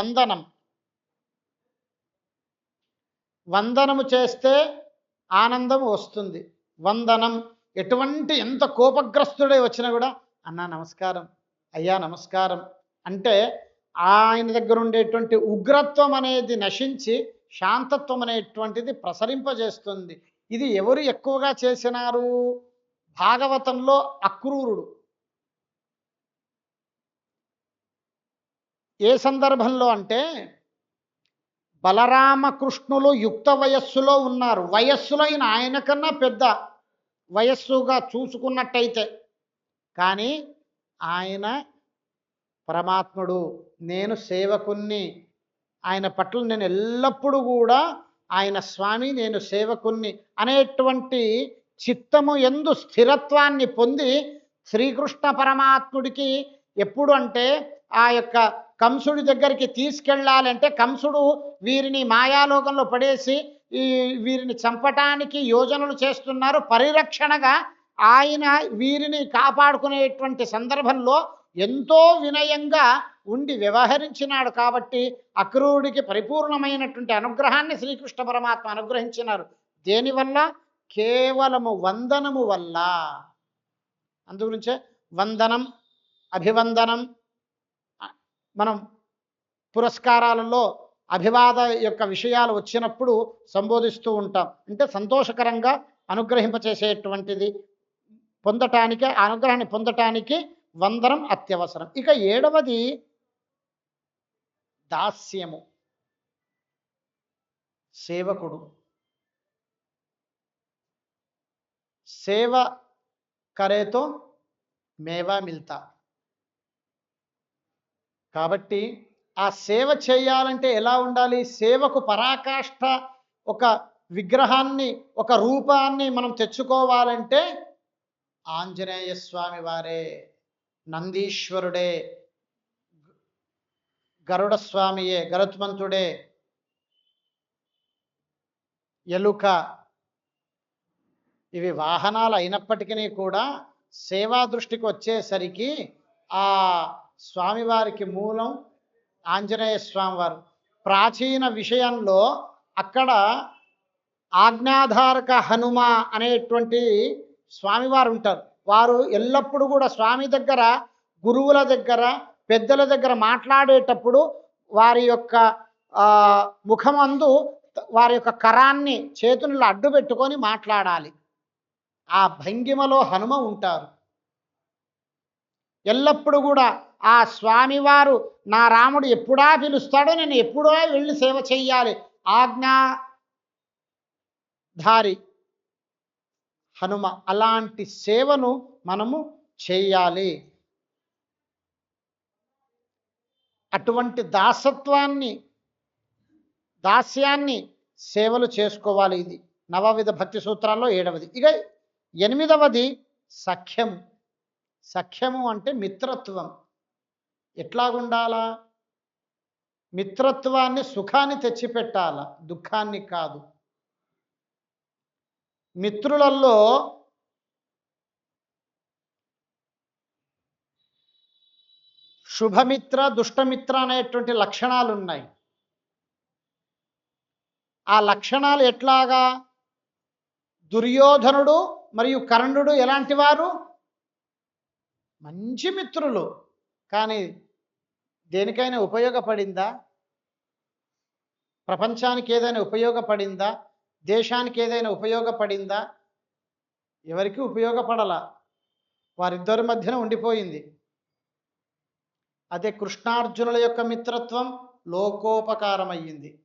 వందనం. వందనము చేస్తే ఆనందం వస్తుంది. వందనం ఎటువంటి ఎంత కోపగ్రస్తుడే వచ్చినా కూడా అన్నా నమస్కారం. అయ్యా నమస్కారం. అంటే ఆయన దగ్గర ఉండేటువంటి ఉగ్రత్వం అనేది నశించి శాంతత్వం అనేటువంటిది ప్రసరింపజేస్తుంది. ఇది ఎవరు ఎక్కువగా చేసినారు? భాగవతంలో అక్రూరుడు. ఏ సందర్భంలో అంటే బలరామకృష్ణులు యుక్త వయస్సులో ఉన్నారు. వయస్సులో ఆయన ఆయన కన్నా పెద్ద వయస్సుగా చూసుకున్నట్టయితే కానీ ఆయన పరమాత్ముడు నేను సేవకుణ్ణి ఆయన పట్ల నేను ఎల్లప్పుడూ కూడా ఆయన స్వామి నేను సేవకుణ్ణి అనేటువంటి చిత్తము ఎందు స్థిరత్వాన్ని పొంది శ్రీకృష్ణ పరమాత్ముడికి ఎప్పుడు అంటే ఆ యొక్క కంసుడి దగ్గరికి తీసుకెళ్ళాలంటే కంసుడు వీరిని మాయాలోకంలో పడేసి ఈ వీరిని చంపటానికి యోజనలు చేస్తున్నారు. పరిరక్షణగా ఆయన వీరిని కాపాడుకునేటువంటి సందర్భంలో ఎంతో వినయంగా ఉండి వ్యవహరించినాడు కాబట్టి అక్రూరుడికి పరిపూర్ణమైనటువంటి అనుగ్రహాన్ని శ్రీకృష్ణ పరమాత్మ అనుగ్రహించినారు. దేనివల్ల కేవలము వందనము వల్ల. అందుగురించే వందనం అభివందనం మనం పురస్కారాలలో అభివాద యొక్క విషయాలు వచ్చినప్పుడు సంబోధిస్తూ ఉంటాం. అంటే సంతోషకరంగా అనుగ్రహింపచేసేటువంటిది పొందటానికి ఆ అనుగ్రహాన్ని పొందటానికి వందనం అత్యవసరం. ఇక ఏడవది దాస్యము. సేవకుడు. సేవ కరేతో మేవా మిల్తా. కాబట్టి ఆ సేవ చేయాలంటే ఎలా ఉండాలి? సేవకు పరాకాష్ఠ ఒక విగ్రహాన్ని ఒక రూపాన్ని మనం తెచ్చుకోవాలంటే ఆంజనేయ స్వామి వారే నందీశ్వరుడే గరుడ స్వామియే గరుత్మంతుడే ఎలుక. ఇవి వాహనాలు అయినప్పటికీ కూడా సేవా దృష్టికి వచ్చేసరికి ఆ స్వామివారికి మూలం ఆంజనేయ స్వామివారు ప్రాచీన విషయంలో అక్కడ ఆజ్ఞాధారక హనుమ అనేటువంటి స్వామివారు ఉంటారు. వారు ఎల్లప్పుడూ కూడా స్వామి దగ్గర గురువుల దగ్గర పెద్దల దగ్గర మాట్లాడేటప్పుడు వారి యొక్క ముఖమందు వారి యొక్క కరాన్ని చేతుల్లో అడ్డు పెట్టుకొని మాట్లాడాలి. ఆ భంగిమలో హనుమ ఉంటారు. ఎల్లప్పుడూ కూడా ఆ స్వామివారు నా రాముడు ఎప్పుడా పిలుస్తాడో నేను ఎప్పుడో వెళ్ళి సేవ చెయ్యాలి. ఆజ్ఞాధారి హనుమ అలాంటి సేవను మనము చేయాలి అటువంటి దాసత్వాన్ని దాస్యాన్ని సేవలు చేసుకోవాలి. ఇది నవవిధ భక్తి సూత్రాల్లో ఏడవది. ఇక ఎనిమిదవది సఖ్యము సఖ్యము అంటే మిత్రత్వం. ఎట్లాగుండాలా? మిత్రత్వాన్ని సుఖాన్ని తెచ్చిపెట్టాల? దుఃఖాన్ని కాదు. మిత్రులలో శుభమిత్ర దుష్టమిత్ర అనేటువంటి లక్షణాలు ఉన్నాయి ఆ లక్షణాలు ఎట్లాగా? దుర్యోధనుడు మరియు కర్ణుడు ఎలాంటి వారు? మంచి మిత్రులు. కానీ దేనికైనా ఉపయోగపడిందా? ప్రపంచానికి ఏదైనా ఉపయోగపడిందా? దేశానికి ఏదైనా ఉపయోగపడిందా? ఎవరికి ఉపయోగపడలా. వారిద్దరి మధ్యన ఉండిపోయింది. అదే కృష్ణార్జునుల యొక్క మిత్రత్వం లోకోపకారం అయ్యింది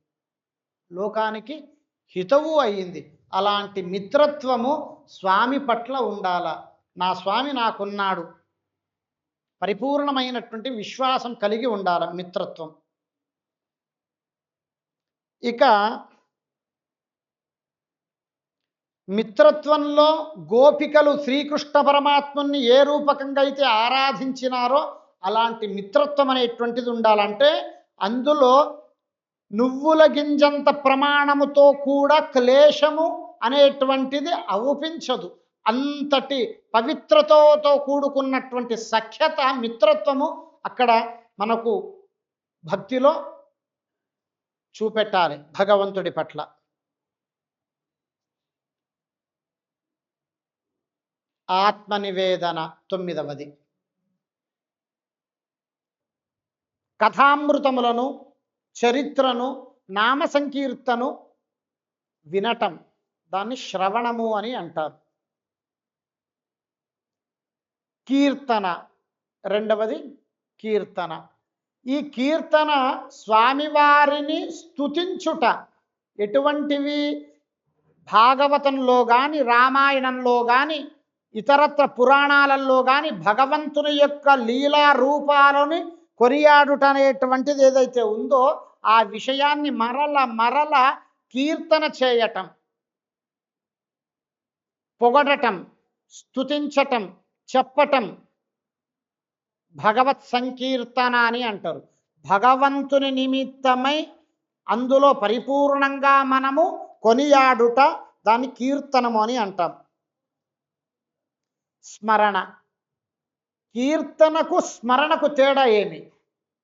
లోకానికి హితవు అయ్యింది. అలాంటి మిత్రత్వము స్వామి పట్ల ఉండాల? నా స్వామి నాకున్నాడు. పరిపూర్ణమైనటువంటి విశ్వాసం కలిగి ఉండాల మిత్రత్వం. ఇక మిత్రత్వంలో గోపికలు శ్రీకృష్ణ పరమాత్ముని ఏ రూపకంగా అయితే ఆరాధించినారో అలాంటి మిత్రత్వం అనేటువంటిది ఉండాలంటే అందులో నువ్వుల గింజంత ప్రమాణముతో కూడా క్లేశము అనేటువంటిది అవుపించదు అంతటి పవిత్రతతో కూడుకున్నటువంటి సఖ్యత మిత్రత్వము అక్కడ మనకు భక్తిలో చూపెట్టాలి భగవంతుడి పట్ల. ఆత్మనివేదన తొమ్మిదవది. కథామృతములను చరిత్రను నామ సంకీర్తను వినటం దాన్ని శ్రవణము అని అంటారు. కీర్తన. రెండవది కీర్తన. ఈ కీర్తన స్వామివారిని స్తుతించుట ఎటువంటివి? భాగవతంలో కానీ రామాయణంలో కానీ ఇతరత్ర పురాణాలలో కానీ భగవంతుని యొక్క లీలా రూపాలని కొనియాడుట అనేటువంటిది ఏదైతే ఉందో ఆ విషయాన్ని మరల మరల కీర్తన చేయటం పొగడటం స్తుతించటం చెప్పటం. భగవత్ సంకీర్తన అని అంటారు. భగవంతుని నిమిత్తమై అందులో పరిపూర్ణంగా మనము కొనియాడుట దాన్ని కీర్తనము అని అంటాం. స్మరణ. కీర్తనకు స్మరణకు తేడా ఏమి?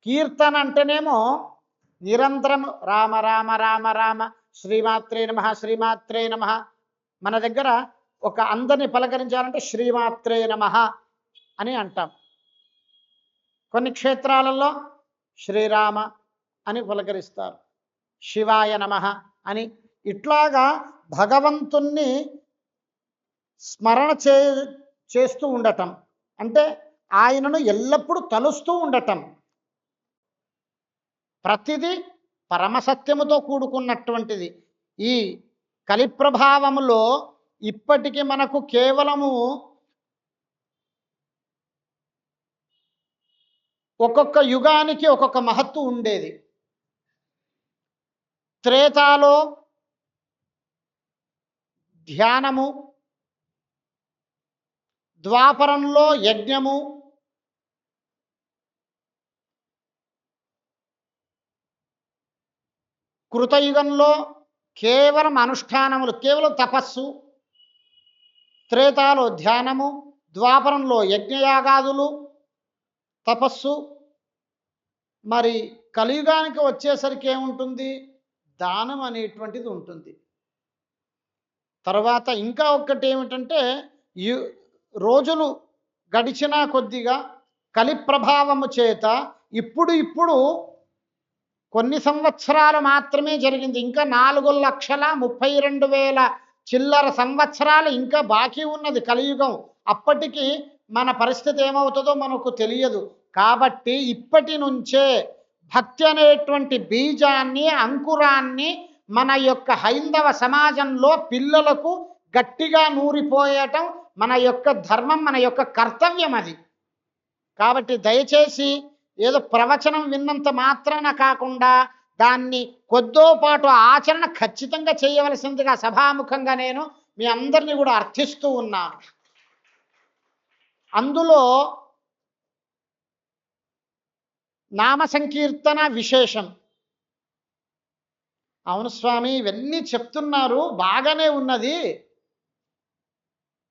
కీర్తన అంటేనేమో నిరంతరం రామ రామ రామ రామ శ్రీమాత్రే నమ శ్రీమాత్రే నమ. మన దగ్గర ఒక అందరిని పలకరించాలంటే శ్రీమాత్రే నమ అని అంటాం. కొన్ని క్షేత్రాలలో శ్రీరామ అని పలకరిస్తారు. శివాయ నమ అని ఇట్లాగా భగవంతుణ్ణి స్మరణ చే చేస్తూ ఉండటం. అంటే ఆయనను ఎల్లప్పుడూ తలుస్తూ ఉండటం. ప్రతిదీ పరమసత్యముతో కూడుకున్నటువంటిది. ఈ కలిప్రభావములో ఇప్పటికీ మనకు కేవలము ఒక్కొక్క యుగానికి ఒక్కొక్క మహత్తు ఉండేది. త్రేతాలో ధ్యానము ద్వాపరంలో యజ్ఞము కృతయుగంలో కేవలం అనుష్ఠానములు కేవలం తపస్సు త్రేతాలో ధ్యానము ద్వాపరంలో యజ్ఞయాగాదులు తపస్సు. మరి కలియుగానికి వచ్చేసరికి ఏముంటుంది? దానం అనేటువంటిది ఉంటుంది. తర్వాత ఇంకా ఒక్కటి ఏమిటంటే యు- రోజులు గడిచినా కొద్దిగా కలి ప్రభావము చేత ఇప్పుడు ఇప్పుడు కొన్ని సంవత్సరాలు మాత్రమే జరిగింది. ఇంకా నాలుగు లక్షల ముప్పై రెండు వేల చిల్లర సంవత్సరాలు ఇంకా బాకీ ఉన్నది కలియుగం. అప్పటికి మన పరిస్థితి ఏమవుతుందో మనకు తెలియదు. కాబట్టి ఇప్పటి నుంచే భక్తి అనేటువంటి బీజాన్ని అంకురాన్ని మన యొక్క హైందవ సమాజంలో పిల్లలకు గట్టిగా నూరిపోయటం మన యొక్క ధర్మం మన యొక్క కర్తవ్యం అది. కాబట్టి దయచేసి ఏదో ప్రవచనం విన్నంత మాత్రాన కాకుండా దాన్ని కొద్దో పాటు ఆచరణ ఖచ్చితంగా చేయవలసిందిగా సభాముఖంగా నేను మీ అందరినీ కూడా అర్థిస్తూ ఉన్నాను. అందులో నామ సంకీర్తన విశేషం. అవును స్వామి ఇవన్నీ చెప్తున్నారు బాగానే ఉన్నది.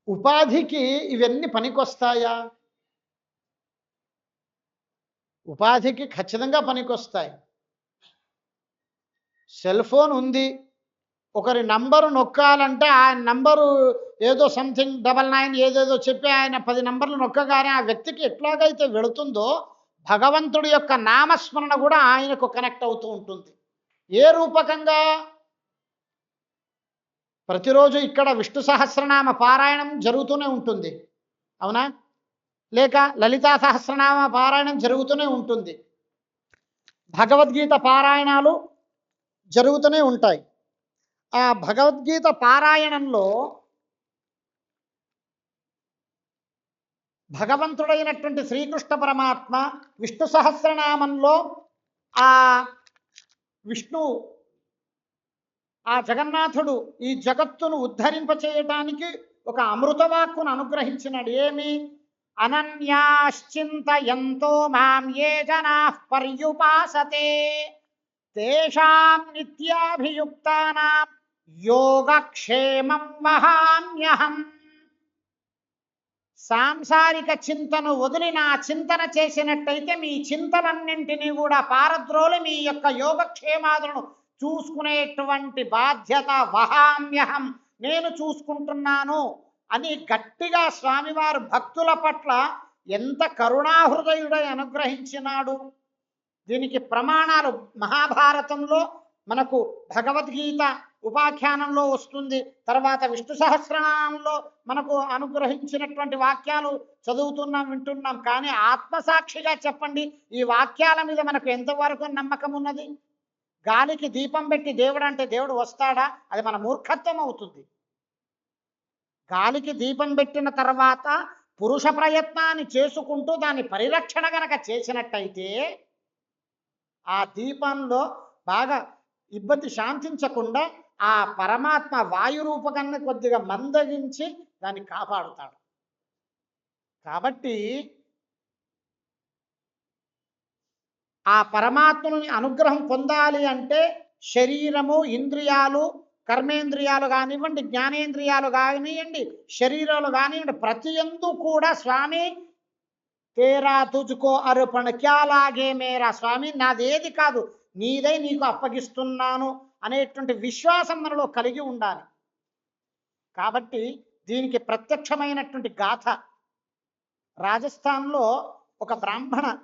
ఉపాధికి ఇవన్నీ పనికొస్తాయా? ఉపాధికి ఖచ్చితంగా పనికొస్తాయి. సెల్ ఫోన్ ఉంది. ఒకరి నంబరు నొక్కాలంటే ఆయన నంబరు ఏదో సంథింగ్ డబల్ నైన్ ఏదేదో చెప్పి ఆయన పది నంబర్లు నొక్కగానే ఆ వ్యక్తికి ఎట్లాగైతే వెళుతుందో భగవంతుడి యొక్క నామస్మరణ కూడా ఆయనకు కనెక్ట్ అవుతూ ఉంటుంది. ఏ రూపకంగా? ప్రతిరోజు ఇక్కడ విష్ణు సహస్రనామ పారాయణం జరుగుతూనే ఉంటుంది. అవునా? లేక లలితా సహస్రనామ పారాయణం జరుగుతూనే ఉంటుంది. భగవద్గీత పారాయణాలు జరుగుతూనే ఉంటాయి. ఆ భగవద్గీత పారాయణంలో భగవంతుడైనటువంటి శ్రీకృష్ణ పరమాత్మ విష్ణు సహస్రనామంలో ఆ విష్ణు ఆ జగన్నాథుడు ఈ జగత్తును ఉద్ధరింపచేయటానికి ఒక అమృతవాక్కును అనుగ్రహించినాడు. ఏమి? అనన్యాశ్చింతయంతో మాం ఏ జనా పర్యుపాసతే. తేషాం నిత్యాభియుక్తానాం యోగక్షేమం వహామ్యహం. సాంసారిక చింతను వదిలి నా చింతన చేసినట్టయితే మీ చింతనన్నింటినీ కూడా పారద్రోలి మీ యొక్క యోగక్షేమాదులను చూసుకునేటువంటి బాధ్యత వహామ్యహం. నేను చూసుకుంటున్నాను అని గట్టిగా స్వామివారు భక్తుల పట్ల ఎంత కరుణాహృదయుడై అనుగ్రహించినాడు. దీనికి ప్రమాణాలు మహాభారతంలో మనకు భగవద్గీత ఉపాఖ్యానంలో వస్తుంది. తర్వాత విష్ణు సహస్రనామంలో మనకు అనుగ్రహించినటువంటి వాక్యాలు చదువుతున్నాం వింటున్నాం. కానీ ఆత్మసాక్షిగా చెప్పండి ఈ వాక్యాల మీద మనకు ఎంతవరకు నమ్మకం ఉన్నది? గాలికి దీపం పెట్టి దేవుడు అంటే దేవుడు వస్తాడా? అది మన మూర్ఖత్వం అవుతుంది. గాలికి దీపం పెట్టిన తర్వాత పురుష ప్రయత్నాన్ని చేసుకుంటూ దాని పరిరక్షణ గనక చేసినట్టయితే ఆ దీపంలో బాగా ఇబ్బంది శాంతించకుండా ఆ పరమాత్మ వాయు రూపకాన్ని కొద్దిగా మందగించి దాన్ని కాపాడుతాడు. కాబట్టి ఆ పరమాత్మని అనుగ్రహం పొందాలి అంటే శరీరము ఇంద్రియాలు కర్మేంద్రియాలు కానివ్వండి జ్ఞానేంద్రియాలు కానివ్వండి శరీరాలు కానివ్వండి ప్రతి ఎందు కూడా స్వామి తేరా తుజుకో అర్పణ క్యాలాగే మేరా స్వామి. నాదేది కాదు నీదే నీకు అప్పగిస్తున్నాను అనేటువంటి విశ్వాసం మనలో కలిగి ఉండాలి. కాబట్టి దీనికి ప్రత్యక్షమైనటువంటి గాథ రాజస్థాన్లో ఒక బ్రాహ్మణ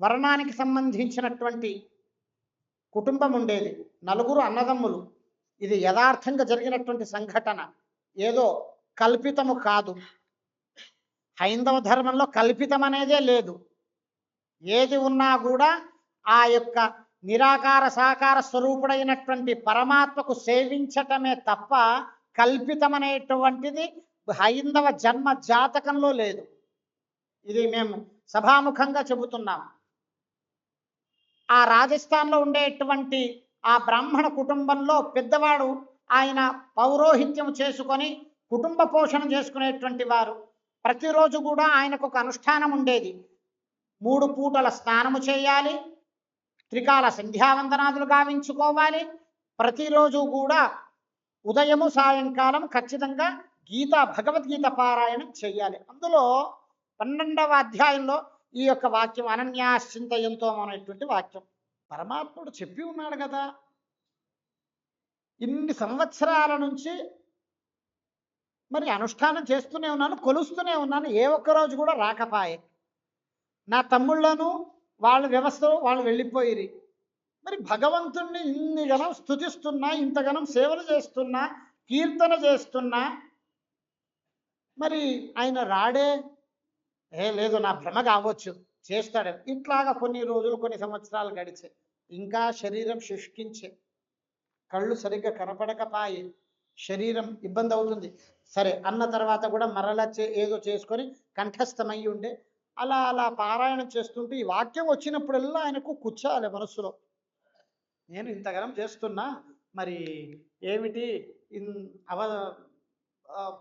వర్ణానికి సంబంధించినటువంటి కుటుంబం ఉండేది. నలుగురు అన్నదమ్ములు. ఇది యథార్థంగా జరిగినటువంటి సంఘటన. ఏదో కల్పితము కాదు. హైందవ ధర్మంలో కల్పితం అనేదే లేదు. ఏది ఉన్నా కూడా ఆ యొక్క నిరాకార సాకార స్వరూపుడైనటువంటి పరమాత్మకు సేవించటమే తప్ప కల్పితమనేటువంటిది హైందవ జన్మ జాతకంలో లేదు. ఇది మేము సభాముఖంగా చెబుతున్నాం. ఆ రాజస్థాన్లో ఉండేటువంటి ఆ బ్రాహ్మణ కుటుంబంలో పెద్దవాడు ఆయన పౌరోహిత్యం చేసుకొని కుటుంబ పోషణ చేసుకునేటువంటి వారు. ప్రతిరోజు కూడా ఆయనకు ఒక అనుష్ఠానం ఉండేది. మూడు పూటల స్నానము చేయాలి. త్రికాల సంధ్యావందనాదులు గావించుకోవాలి. ప్రతిరోజు కూడా ఉదయము సాయంకాలం ఖచ్చితంగా గీత భగవద్గీత పారాయణం చేయాలి. అందులో పన్నెండవ అధ్యాయంలో ఈ యొక్క వాక్యం అనన్యాశ్చింతయంతో అనేటువంటి వాక్యం. పరమాత్ముడు చెప్పి ఉన్నాడు కదా. ఇన్ని సంవత్సరాల నుంచి మరి అనుష్ఠానం చేస్తూనే ఉన్నాను కొలుస్తూనే ఉన్నాను ఏ ఒక్క రోజు కూడా రాకపాయే. నా తమ్ముళ్ళను వాళ్ళ వ్యవస్థ వాళ్ళు వెళ్ళిపోయిరి. మరి భగవంతుణ్ణి ఇన్ని గణం స్థుతిస్తున్నా ఇంతగనం సేవలు చేస్తున్నా కీర్తన చేస్తున్నా మరి ఆయన రాడే? ఏ లేదు నా భ్రమ కావచ్చు. చేస్తాడే. ఇట్లాగా కొన్ని రోజులు కొన్ని సంవత్సరాలు గడిచే. ఇంకా శరీరం శుష్కించే. కళ్ళు సరిగ్గా కనపడకపాయి. శరీరం ఇబ్బంది అవుతుంది. సరే అన్న తర్వాత కూడా మరలా చే ఏదో చేసుకొని కంఠస్థమై ఉండే. అలా అలా పారాయణం చేస్తుంటే ఈ వాక్యం వచ్చినప్పుడల్లా ఆయనకు కూర్చోాలి మనస్సులో. నేను ఇంతగానం చేస్తున్నా మరి ఏమిటి? ఇన్ అవ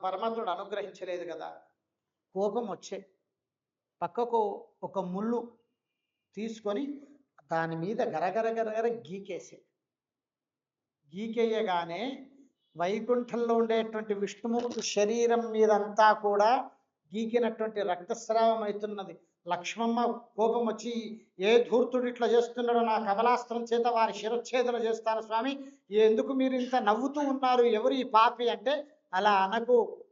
పరమంతుడు అనుగ్రహించలేదు కదా. కోపం వచ్చే. పక్కకు ఒక ముళ్ళు తీసుకొని దాని మీద గరగర గరగర గీకేసే. గీకేయగానే వైకుంఠంలో ఉండేటువంటి విష్ణుమూర్తి శరీరం మీదంతా కూడా గీకినటువంటి రక్తస్రావం అవుతున్నది. లక్ష్మమ్మ కోపం వచ్చి ఏ ధూర్తుడు ఇట్లా చేస్తున్నాడో నా కమలాస్త్రం చేత వారి శిరచ్ఛేదన చేస్తాను స్వామి. ఎందుకు మీరు ఇంత నవ్వుతూ ఉన్నారు? ఎవరు ఈ పాపి? అంటే అలా అనకు.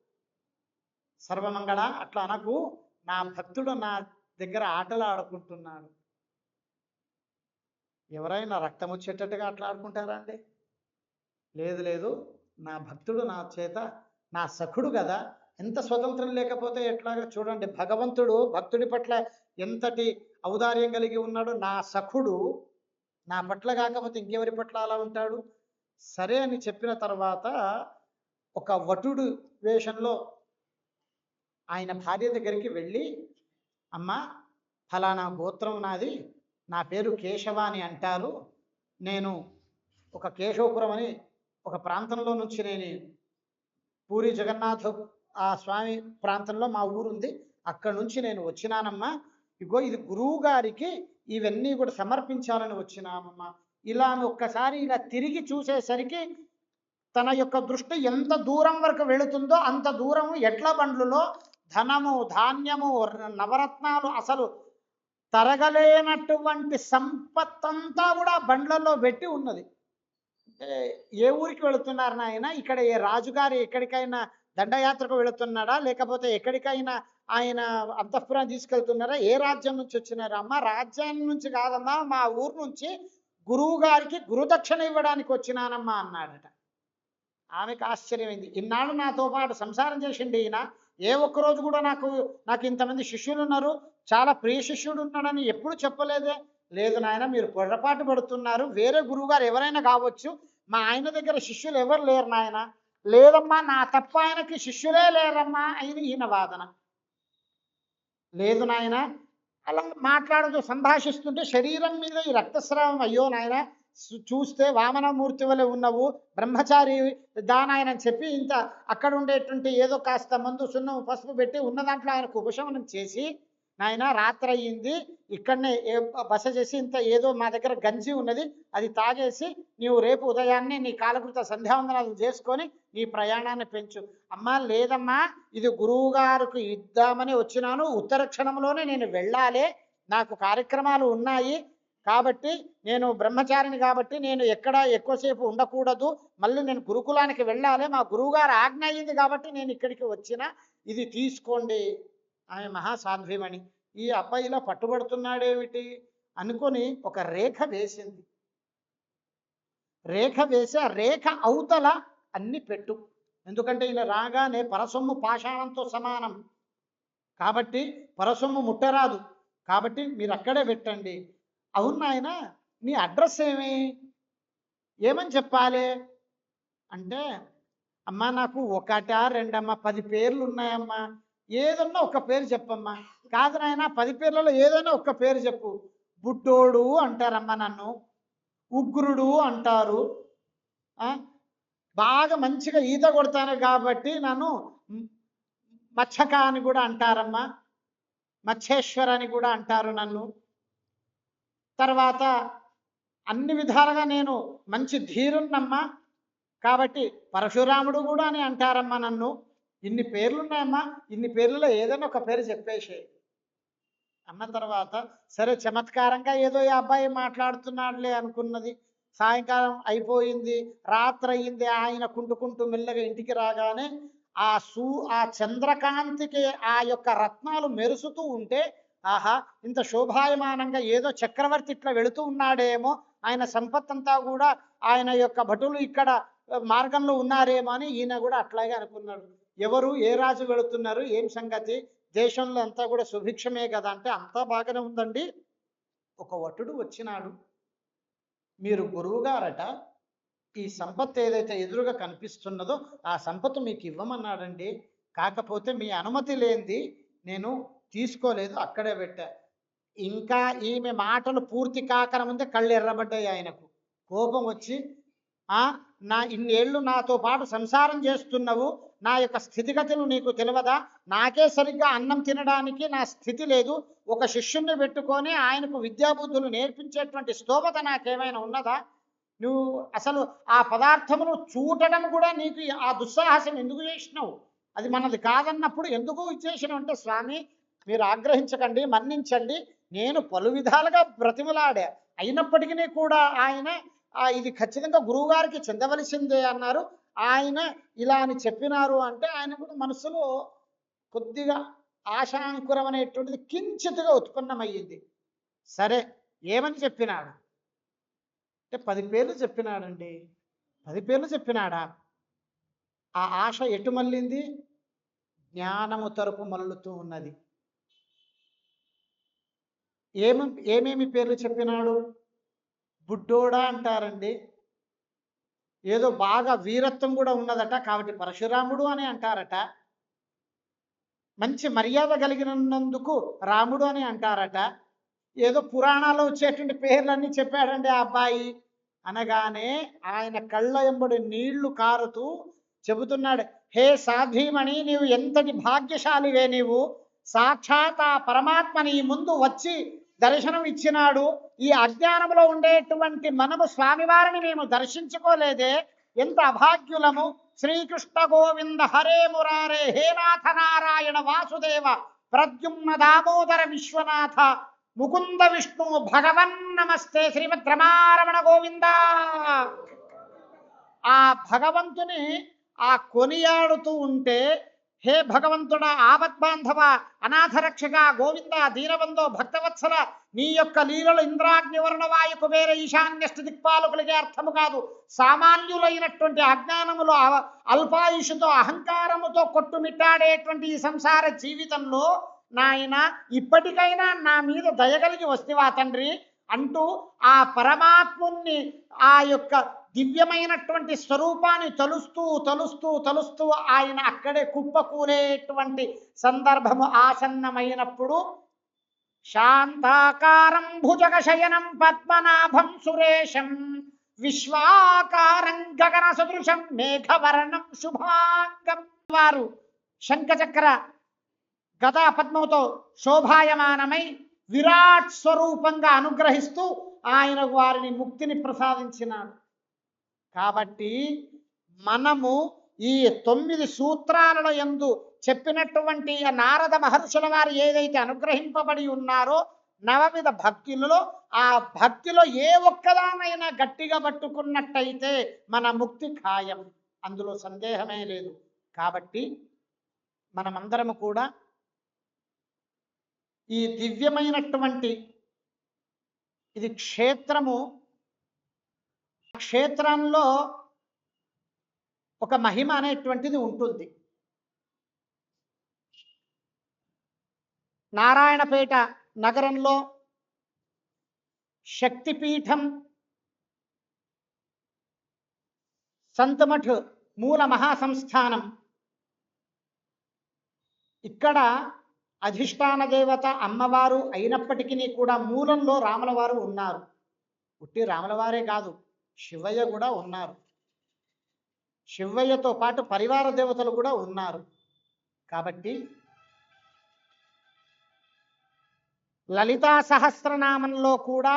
సర్వమంగళ అట్లా అనకు. నా భక్తుడు నా దగ్గర ఆటలు ఆడుకుంటున్నాడు. ఎవరైనా రక్తం వచ్చేటట్టుగా అట్లా ఆడుకుంటారా అండి? లేదు లేదు. నా భక్తుడు నా చేత నా సఖుడు కదా. ఎంత స్వతంత్రం లేకపోతే ఎట్లాగా చూడండి. భగవంతుడు భక్తుడి పట్ల ఎంతటి ఔదార్యం కలిగి ఉన్నాడు నా సఖుడు నా పట్ల కాకపోతే ఇంకెవరి పట్ల అలా ఉంటాడు? సరే అని చెప్పిన తర్వాత ఒక వటుడు వేషంలో ఆయన భార్య దగ్గరికి వెళ్ళి అమ్మ ఫలానా గోత్రం నాది. నా పేరు కేశవ అని అంటారు. నేను ఒక కేశవపురం అని ఒక ప్రాంతంలో నుంచి నేను పూరి జగన్నాథ్ ఆ స్వామి ప్రాంతంలో మా ఊరుంది. అక్కడ నుంచి నేను వచ్చినానమ్మా. ఇగో ఇది గురువు గారికి ఇవన్నీ కూడా సమర్పించాలని వచ్చినామమ్మా ఇలా ఒక్కసారి ఇలా తిరిగి చూసేసరికి తన యొక్క దృష్టి ఎంత దూరం వరకు వెళుతుందో అంత దూరము ఎడ్ల బండ్లలో ధనము ధాన్యము నవరత్నాలు అసలు తరగలేనటువంటి సంపత్తంతా కూడా బండ్లలో పెట్టి ఉన్నది. ఏ ఊరికి వెళుతున్నారు నాయన? ఇక్కడ ఏ రాజుగారు ఎక్కడికైనా దండయాత్రకు వెళుతున్నాడా లేకపోతే ఎక్కడికైనా ఆయన అంతఃపురం తీసుకెళ్తున్నారా? ఏ రాజ్యం నుంచి వచ్చినారా? అమ్మ రాజ్యం నుంచి కాదమ్మా మా ఊరు నుంచి గురువు గారికి గురుదక్షిణ ఇవ్వడానికి వచ్చినానమ్మా అన్నాడట. ఆమెకు ఆశ్చర్యమైంది. ఇన్నాళ్ళు నాతో పాటు సంసారం చేసిండి ఈయన. ఏ ఒక్క రోజు కూడా నాకు నాకు ఇంతమంది శిష్యులు ఉన్నారు. చాలా ప్రియ శిష్యుడు ఉన్నాడని ఎప్పుడు చెప్పలేదే. లేదు నాయన మీరు పొరపాటు పడుతున్నారు. వేరే గురువుగారు ఎవరైనా కావచ్చు మా ఆయన దగ్గర శిష్యులు ఎవరు లేరు నాయన? లేదమ్మా నా తప్ప ఆయనకి శిష్యులే లేరమ్మా అయిన ఈయన వాదన. లేదు నాయన అలా మాట్లాడుతూ సంభాషిస్తుంటే శరీరం మీద ఈ రక్తస్రావం అయ్యో నాయన చూస్తే వామనమూర్తి వలె ఉన్నవు బ్రహ్మచారి దానాయనని చెప్పి ఇంత అక్కడ ఉండేటువంటి ఏదో కాస్త మందు సున్నం పసుపు పెట్టి ఉన్న దాంట్లో ఆయనకు ఉపశమనం చేసి నాయన రాత్రి అయ్యింది ఇక్కడనే ఏ- బస చేసి ఇంత ఏదో మా దగ్గర గంజి ఉన్నది అది తాగేసి నీవు రేపు ఉదయాన్నే నీ కాలకృత సంధ్యావందనాలు చేసుకొని నీ ప్రయాణాన్ని పెంచు. అమ్మా లేదమ్మా ఇది గురువు గారికి ఇద్దామని వచ్చినాను. ఉత్తర క్షణంలోనే నేను వెళ్ళాలి. నాకు కార్యక్రమాలు ఉన్నాయి కాబట్టి నేను బ్రహ్మచారిని కాబట్టి నేను ఎక్కడ ఎక్కువసేపు ఉండకూడదు. మళ్ళీ నేను గురుకులానికి వెళ్ళాలి. మా గురువుగారు ఆజ్ఞ అయ్యింది కాబట్టి నేను ఇక్కడికి వచ్చిన. ఇది తీసుకోండి. ఆమె మహాసాధ్వీమణి ఈ అబ్బాయి ఇలా పట్టుబడుతున్నాడేమిటి? అనుకొని ఒక రేఖ వేసింది. రేఖ వేసి ఆ రేఖ అవతల అన్ని పెట్టు. ఎందుకంటే ఈయన రాగానే పరసొమ్ము పాషాణంతో సమానం. కాబట్టి పరసొమ్ము ముట్టరాదు. కాబట్టి మీరు అక్కడే పెట్టండి. అవును ఆయన నీ అడ్రస్ ఏమి? ఏమని చెప్పాలి? అంటే అమ్మా నాకు ఒకటా రెండమ్మా పది పేర్లు ఉన్నాయమ్మా ఏదన్నా ఒక పేరు చెప్పమ్మా. కాదు నాయన పది పేర్లలో ఏదైనా ఒక్క పేరు చెప్పు. బుట్టోడు అంటారమ్మా నన్ను. ఉగ్రుడు అంటారు. బాగా మంచిగా ఈత కొడతాను కాబట్టి నన్ను మచ్చక అని కూడా అంటారమ్మా. మచ్చేశ్వర్ అని కూడా అంటారు నన్ను. తర్వాత అన్ని విధాలుగా నేను మంచి ధీరున్నమ్మా కాబట్టి పరశురాముడు కూడా అని అంటారమ్మా నన్ను. ఇన్ని పేర్లు ఉన్నాయమ్మా ఇన్ని పేర్లలో ఏదైనా ఒక పేరు చెప్పేసే. అన్న తర్వాత సరే చమత్కారంగా ఏదో ఈ అబ్బాయి మాట్లాడుతున్నాడులే అనుకున్నది. సాయంకాలం అయిపోయింది రాత్రి అయింది ఆయన కుంటుకుంటూ మెల్లగా ఇంటికి రాగానే ఆ సూ ఆ చంద్రకాంతికి ఆ యొక్క రత్నాలు మెరుసుతూ ఉంటే ఆహా ఇంత శోభాయమానంగా ఏదో చక్రవర్తి ఇట్లా వెళుతూ ఉన్నాడేమో ఆయన సంపత్తంతా కూడా ఆయన యొక్క భటులు ఇక్కడ మార్గంలో ఉన్నారేమో అని ఈయన కూడా అట్లాగే అనుకున్నాడు. ఎవరు ఏ రాజు వెళుతున్నారు ఏం సంగతి? దేశంలో అంతా కూడా సుభిక్షమే కదా అంటే అంతా బాగానే ఉందండి. ఒక వటుడు వచ్చినాడు. మీరు గురువుగారట ఈ సంపత్ ఏదైతే ఎదురుగా కనిపిస్తున్నదో ఆ సంపత్ మీకు ఇవ్వమన్నాడండి. కాకపోతే మీ అనుమతి లేనిది నేను తీసుకోలేదు అక్కడే పెట్టా. ఇంకా ఈమె మాటలు పూర్తి కాకన ముందే కళ్ళు ఎర్రబడ్డాయి ఆయనకు. కోపం వచ్చి నా ఇన్నేళ్ళు నాతో పాటు సంసారం చేస్తున్నావు నా యొక్క స్థితిగతులు నీకు తెలియదా? నాకే సరిగ్గా అన్నం తినడానికి నా స్థితి లేదు. ఒక శిష్యుణ్ణి పెట్టుకొని ఆయనకు విద్యాబుద్ధులు నేర్పించేటువంటి స్తోమత నాకేమైనా ఉన్నదా? నువ్వు అసలు ఆ పదార్థమును చూడడం కూడా నీకు ఆ దుస్సాహసం ఎందుకు చేసినావు? అది మనది కాదన్నప్పుడు ఎందుకు చేసినావు అంటే స్వామి మీరు ఆగ్రహించకండి మన్నించండి. నేను పలు విధాలుగా బ్రతిమలాడా. అయినప్పటికీ కూడా ఆయన ఇది ఖచ్చితంగా గురువుగారికి చెందవలసిందే అన్నారు. ఆయన ఇలా అని చెప్పినారు అంటే ఆయన కూడా మనసులో కొద్దిగా ఆశాంకురం అనేటువంటిది కించితగా ఉత్పన్నమయ్యింది. సరే ఏమని చెప్పినాడు? అంటే పది పేర్లు చెప్పినాడండి. పది పేర్లు చెప్పినాడా? ఆ ఆశ ఎటు మళ్ళింది? జ్ఞానము తరపు మల్లుతూ ఉన్నది. ఏమి ఏమేమి పేర్లు చెప్పినాడు? బుడ్డోడా అంటారండి. ఏదో బాగా వీరత్వం కూడా ఉన్నదట. కాబట్టి పరశురాముడు అని అంటారట. మంచి మర్యాద కలిగినందుకు రాముడు అని అంటారట. ఏదో పురాణాల్లో వచ్చేటువంటి పేర్లన్నీ చెప్పాడండి ఆ అబ్బాయి. అనగానే ఆయన కళ్ళ ఎంబడి నీళ్ళు కారుతూ చెబుతున్నాడు హే సాధ్వీమణి నీవు ఎంతటి భాగ్యశాలివే నీవు? సాక్షాత్ ఆ పరమాత్మ నీ ముందు వచ్చి దర్శనం ఇచ్చినాడు ఈ అజ్ఞానంలో ఉండేటువంటి మనము స్వామివారిని మేము దర్శించుకోలేదే. ఎంత అభాగ్యులము. శ్రీకృష్ణ గోవింద హరే మురారే హే నాథ నారాయణ వాసుదేవ ప్రద్యుమ్న దామోదర విశ్వనాథ ముకుంద విష్ణు భగవన్ నమస్తే శ్రీమద్ రమారమణ గోవింద. ఆ భగవంతుని ఆ కొనియాడుతూ ఉంటే హే భగవంతుడ ఆపద్బాంధవ అనాథరక్షగా గోవింద దీనబంధో భక్తవత్సల నీ యొక్క లీలలు ఇంద్రాగ్నివర్ణ వాయుకు వేరే కుబేర ఈశాన్యష్ట దిక్పాలకులకే అర్థము కాదు. సామాన్యులైనటువంటి అజ్ఞానములు అవ- అల్పాయుషుతో అహంకారముతో కొట్టుమిట్టాడేటువంటి ఈ సంసార జీవితంలో నాయన ఇప్పటికైనా నా మీద దయగలిగి వస్తేవా తండ్రి? అంటూ ఆ పరమాత్ముణ్ణి ఆ యొక్క దివ్యమైనటువంటి స్వరూపాన్ని తలుస్తూ తలుస్తూ తలుస్తూ ఆయన అక్కడే కుప్పకూలేటువంటి సందర్భము ఆసన్నమైనప్పుడు శాంతాకారం భుజగ శయనం పద్మనాభం సురేశం విశ్వాకారం గగన సదృశం మేఘవర్ణం శుభాంగం వారు శంఖచక్ర గదా పద్మముతో శోభాయమానమై విరాట్ స్వరూపంగా అనుగ్రహిస్తూ ఆయన వారిని ముక్తిని ప్రసాదించినాడు. కాబట్టి మనము ఈ తొమ్మిది సూత్రాలలో ఎందు చెప్పినటువంటి నారద మహర్షుల వారు ఏదైతే అనుగ్రహింపబడి ఉన్నారో నవవిధ భక్తులలో ఆ భక్తిలో ఏ ఒక్కదానైనా గట్టిగా పట్టుకున్నట్టయితే మన ముక్తి ఖాయం. అందులో సందేహమే లేదు. కాబట్టి మనమందరము కూడా ఈ దివ్యమైనటువంటి ఇది క్షేత్రము క్షేత్రంలో ఒక మహిమ అనేటువంటిది ఉంటుంది. నారాయణపేట నగరంలో శక్తిపీఠం సంతమఠ్ మూల మహాసంస్థానం. ఇక్కడ అధిష్టాన దేవత అమ్మవారు అయినప్పటికీ కూడా మూలంలో రాములవారు ఉన్నారు. ఉట్టి రాములవారే కాదు. శివయ్య కూడా ఉన్నారు. శివయ్యతో పాటు పరివార దేవతలు కూడా ఉన్నారు. కాబట్టి లలితా సహస్రనామంలో కూడా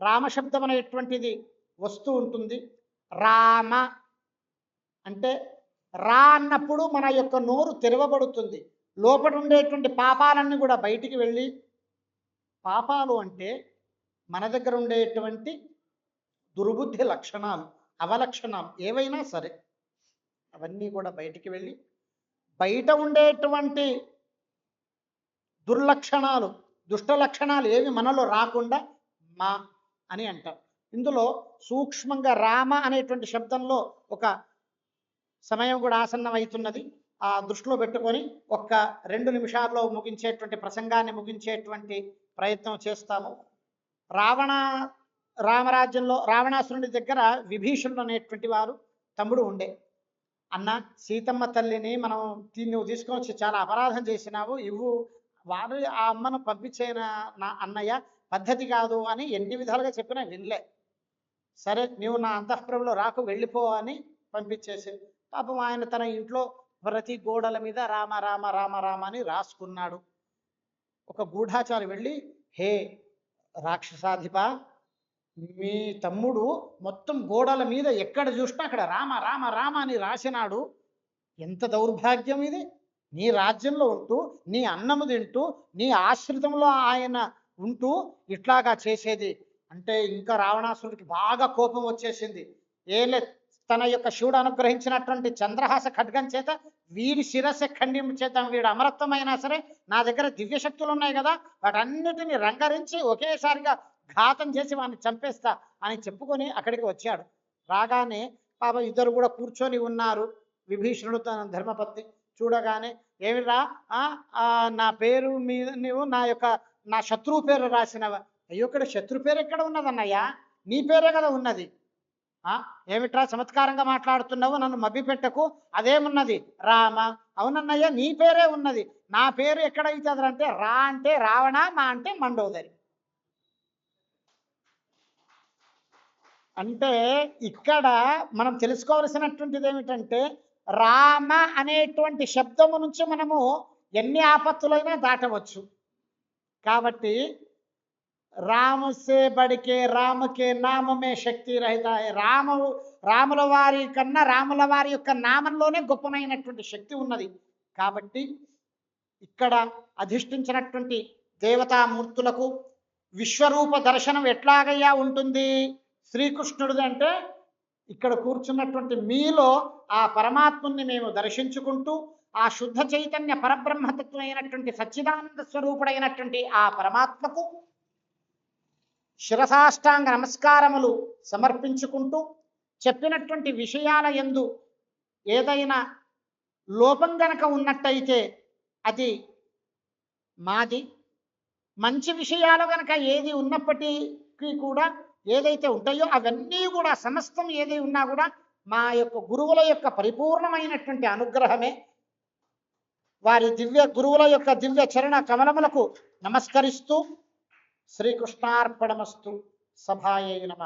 రామశబ్దం అనేటువంటిది వస్తూ ఉంటుంది. రామ అంటే రా అన్నప్పుడు మన యొక్క నోరు తెరవబడుతుంది. లోపల ఉండేటువంటి పాపాలన్నీ కూడా బయటికి వెళ్ళి పాపాలు అంటే మన దగ్గర ఉండేటువంటి దుర్బుద్ధి లక్షణాలు అవలక్షణాలు ఏవైనా సరే అవన్నీ కూడా బయటికి వెళ్ళి బయట ఉండేటువంటి దుర్లక్షణాలు దుష్ట లక్షణాలు ఏవి మనలో రాకుండా మా అని అంటారు ఇందులో సూక్ష్మంగా రామ అనేటువంటి శబ్దంలో ఒక సమయం కూడా ఆసన్నం అవుతున్నది ఆ దృష్టిలో పెట్టుకొని ఒక్క రెండు నిమిషాల్లో ముగించేటువంటి ప్రసంగాన్ని ముగించేటువంటి ప్రయత్నం చేస్తాము. రావణ రామరాజ్యంలో రావణాసురుడి దగ్గర విభీషణుడు అనేటువంటి వారు తమ్ముడు ఉండే. అన్న సీతమ్మ తల్లిని మనం తీ- నువ్వు తీసుకొని వచ్చి చాలా అపరాధం చేసినావు. ఇవ్వు. వారు ఆ అమ్మను పంపించిన నా అన్నయ్య? పద్ధతి కాదు అని ఎన్ని విధాలుగా చెప్పినా వినలే. సరే నువ్వు నా అంతఃపురంలో రాకు వెళ్ళిపో అని పంపించేసి పాపం ఆయన తన ఇంట్లో ప్రతి గోడల మీద రామ రామ రామ రామ అని రాసుకున్నాడు. ఒక గూఢాచారి వెళ్ళి హే రాక్షసాధిప మీ తమ్ముడు మొత్తం గోడల మీద ఎక్కడ చూసినా అక్కడ రామ రామ రామ అని రాసినాడు. ఎంత దౌర్భాగ్యం ఇది? నీ రాజ్యంలో ఉంటూ నీ అన్నము తింటూ నీ ఆశ్రితంలో ఆయన ఉంటూ ఇట్లాగా చేసేది. అంటే ఇంకా రావణాసురుడికి బాగా కోపం వచ్చేసింది. ఏలే తన యొక్క శివుడు అనుగ్రహించినటువంటి చంద్రహాస ఖడ్గం చేత వీడి శిరస్సు ఖండిం చేత వీడు అమరత్వమైనా సరే నా దగ్గర దివ్య శక్తులు ఉన్నాయి కదా. వాటన్నిటిని రంగరించి ఒకేసారిగా ఘాతం చేసి వాడిని చంపేస్తా అని చెప్పుకొని అక్కడికి వచ్చాడు. రాగానే పాప ఇద్దరు కూడా కూర్చొని ఉన్నారు. విభీషణుడు తన ధర్మపత్ని చూడగానే ఏమిరా ఆ, నా పేరు మీద నువ్వు నా యొక్క నా శత్రువు పేరు రాసినవా అయ్యో ఇక్కడ శత్రు పేరు ఎక్కడ ఉన్నదన్నయ్యా? నీ పేరే కదా ఉన్నది. ఆ ఏమిట్రా చమత్కారంగా మాట్లాడుతున్నావు? నన్ను మభ్యపెట్టకు? అదేమున్నది? రామ అవునన్నయ్య నీ పేరే ఉన్నది. నా పేరు ఎక్కడ అవుతుంది అంటే రా అంటే రావణ మా అంటే మండోదరి. అంటే ఇక్కడ మనం తెలుసుకోవలసినటువంటిది ఏమిటంటే రామ అనేటువంటి శబ్దము నుంచి మనము ఎన్ని ఆపత్తులైనా దాటవచ్చు. కాబట్టి రామసే బడికే రామకే నామమే శక్తి రహిత. రాము రాముల వారి కన్నా రాముల వారి యొక్క నామంలోనే గొప్పమైనటువంటి శక్తి ఉన్నది. కాబట్టి ఇక్కడ అధిష్ఠించినటువంటి దేవతామూర్తులకు విశ్వరూప దర్శనం ఎట్లాగయ్యా ఉంటుంది? శ్రీకృష్ణుడిది అంటే ఇక్కడ కూర్చున్నటువంటి మీలో ఆ పరమాత్ముని మేము దర్శించుకుంటూ ఆ శుద్ధ చైతన్య పరబ్రహ్మతత్వం అయినటువంటి సచ్చిదానంద స్వరూపుడైనటువంటి ఆ పరమాత్మకు శిరసాష్టాంగ నమస్కారములు సమర్పించుకుంటూ చెప్పినటువంటి విషయాల యందు ఏదైనా లోపం గనక ఉన్నట్టయితే అది మాది. మంచి విషయాలు గనక ఏది ఉన్నప్పటికీ కూడా ఏదైతే ఉంటాయో అవన్నీ కూడా సమస్తం ఏది ఉన్నా కూడా మా యొక్క గురువుల యొక్క పరిపూర్ణమైనటువంటి అనుగ్రహమే. వారి దివ్య గురువుల యొక్క దివ్య చరణ కమలములకు నమస్కరిస్తూ శ్రీకృష్ణార్పణమస్తు సభాయై నమ.